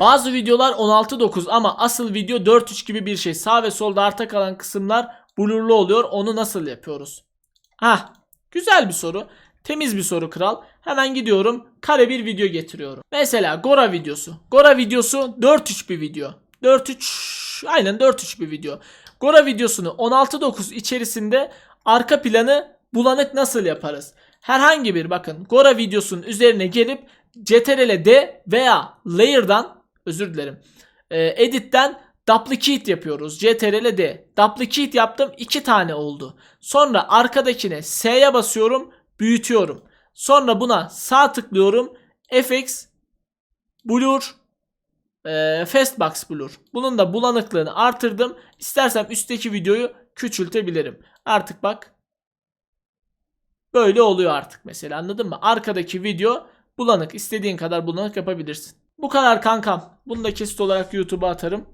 Bazı videolar 16.9 ama asıl video 4.3 gibi bir şey. Sağ ve solda arta kalan kısımlar blurlu oluyor. Onu nasıl yapıyoruz? Hah güzel bir soru. Temiz bir soru kral. Hemen gidiyorum. Kare bir video getiriyorum. Mesela Gora videosu. Gora videosu 4.3 bir video. 4.3 aynen 4.3 bir video. Gora videosunu 16.9 içerisinde arka planı bulanık nasıl yaparız? Herhangi bir bakın Gora videosunun üzerine gelip Ctrl D veya Layer'dan özür dilerim. e, edit'ten duplicate yapıyoruz. Ctrl D. Duplicate yaptım. iki tane oldu. Sonra arkadakine S'ye basıyorum. Büyütüyorum. Sonra buna sağ tıklıyorum. FX Blur e, Fastbox Blur. Bunun da bulanıklığını artırdım. İstersem üstteki videoyu küçültebilirim. Artık bak. Böyle oluyor artık mesela anladın mı? Arkadaki video bulanık. istediğin kadar bulanık yapabilirsin. Bu kadar kankam. Bunu da kesit olarak YouTube'a atarım.